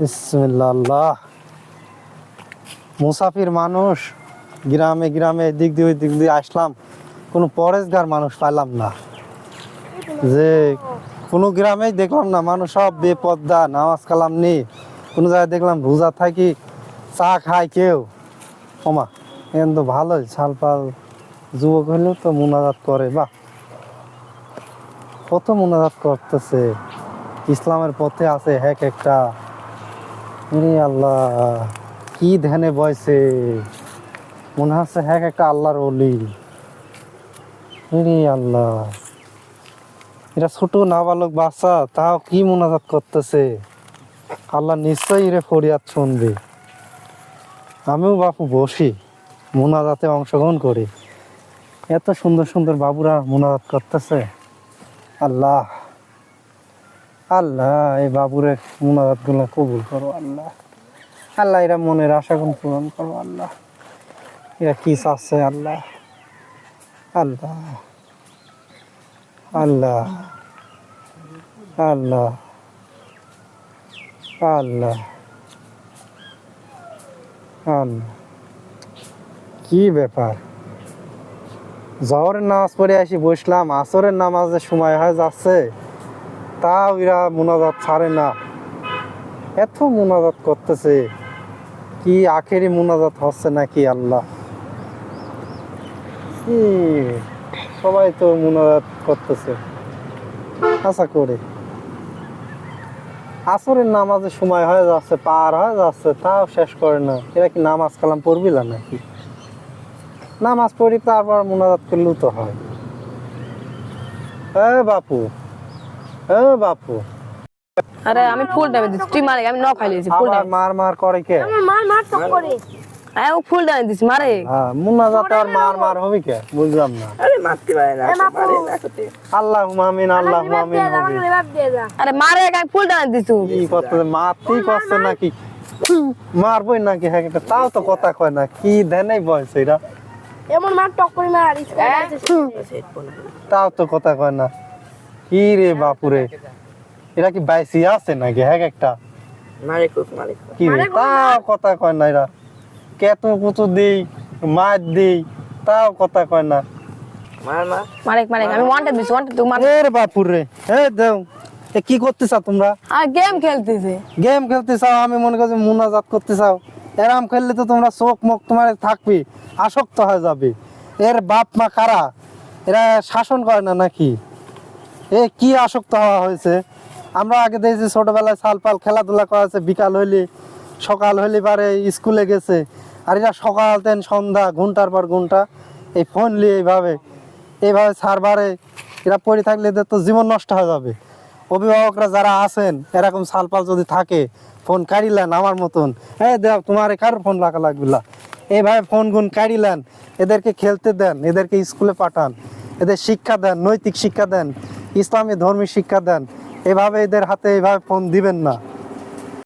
বিসমিল্লাহ। আল্লাহ মুসাফির মানুষ, গ্রামে গ্রামে দিক দিয়ে ওই দিক দিয়ে আসলাম। কোনো পরেশগার মানুষ পাইলাম না। যে কোনো গ্রামেই দেখলাম না, মানুষ সব বেপদ্দা, নামাজ কালাম নেই কোনো জায়গায় দেখলাম রোজা থাকি, চা খায় কেউ। ওমা, এখন তো ভালোই, ছালপাল যুবক হলেও তো মোনাজাত করে, বাহ। কত মোনাজাত করতেছে। ইসলামের পথে আছে এক একটা। আল্লাহ, কি ধ্যানে বয়সে মনে হচ্ছে হ্যাঁ একটা আল্লাহর অলি আল্লাহ। এরা ছোট নাবালক বাচ্চা, তাও কি মোনাজাত করতেছে? আল্লাহ নিশ্চয়ই রে ফরিয়াদ শুনবে। আমিও বাপু বসি, মোনাজাতে অংশগ্রহণ করি। এত সুন্দর সুন্দর বাবুরা মোনাজাত করতেছে। আল্লাহ। আল্লাহ, এই বাবুরের মোনাজাতগুলো কবুল করো আল্লাহ। আল্লাহ, এরা মনের আশা গুলো পূরণ করো আল্লাহ। এরা কি চাচ্ছে আল্লাহ? আল্লাহ। আল্লাহ। আল্লাহ। আল্লাহ। আল্লাহ। কি ব্যাপার? জহরের নামাজ পড়ে আসি, বসলাম। আসরের নামাজের সময় হয়ে, যাচ্ছে। তাও এরা মোনাজাত ছাড়ে না। এত মোনাজাত করতেছে। কি আখেরি মোনাজাত হচ্ছে নাকি আল্লাহ? সবাই তো মোনাজাত করতেছে। আশা করে। আসরের নামাজের সময় হয়ে যাচ্ছে, পার হয়ে যাচ্ছে, তাও শেষ করে না। এরা কি নামাজ কালাম পড়বিলা নাকি? নামাজ পড়ি তারপর মোনাজাত করলেও তো হয়। এ বাপু এ বাপু। আরে আমি ফুল ডাবে দিচ্ছি তুই মারে আমি ন খাই লিয়েছি ফুল ডাবে মার মার করে কে? আমার মার মার টক করে। হ্যাঁ ও ফুল ডাবে দিচ্ছি মারে। হ্যাঁ মোনাজাত আর মার মার হবে কে? বুঝলাম না। আরে মারতে পারে না বাপু। না করতে আল্লাহ মামিন আল্লাহ মামিন হবে। আরে মারে আমি ফুল ডাবে দিচ্ছি কি করতেছে? মারতেই করছে নাকি? মারবই নাকি? হ্যাঁ তাও তো কথা কয় না। কি দেনেই বয়স এরা এমন মার টক করে মার আছে। তাও তো কথা কয় না। কি রে বাপুরে? এরা কি বাইসি আছে নাকি? হ্যাঁ একটা। কি রে? তাও কথা কয় না এরা। কেতু কুতু দিই মার দিই তাও কথা কয় না। আমি মার রে বাপুরে। এ দেও এ কি করতে চাও তোমরা? আর গেম খেলতেছে। গেম খেলতে চাও আমি মনে করছি মুনাজাত করতে চাও এরাম খেললে তো তোমরা চোখ মুখ তোমার থাকবে আসক্ত হয়ে যাবে। এর বাপ মা কারা? এরা শাসন করে না নাকি? এ, কি আসক্ত হওয়া হয়েছে? আমরা আগে দেখেছি ছোটবেলায় সাল পাল খেলাধুলা করেছে বিকাল হইলে, সকাল হইলে পারে স্কুলে গেছে। আর এরা সকাল তেন সন্ধ্যা ঘণ্টার পর ঘণ্টা এই ফোন নিয়ে এইভাবে এইভাবে সারবারে এরা পড়ে থাকলে এদের তো জীবন নষ্ট হয়ে যাবে। অভিভাবকরা যারা আছেন, এরকম সালপাল যদি থাকে ফোন কাড়িলেন আমার মতন। হ্যাঁ দেখ, তোমার কারোর ফোন লাগা লাগবে না। এইভাবে ফোন গুন কাড়িলেন এদেরকে খেলতে দেন, এদেরকে স্কুলে পাঠান, এদের শিক্ষা দেন, নৈতিক শিক্ষা দেন। ইসলামী ধর্মী শিক্ষা দেন। এভাবে এদের হাতে এভাবে ফোন দিবেন না।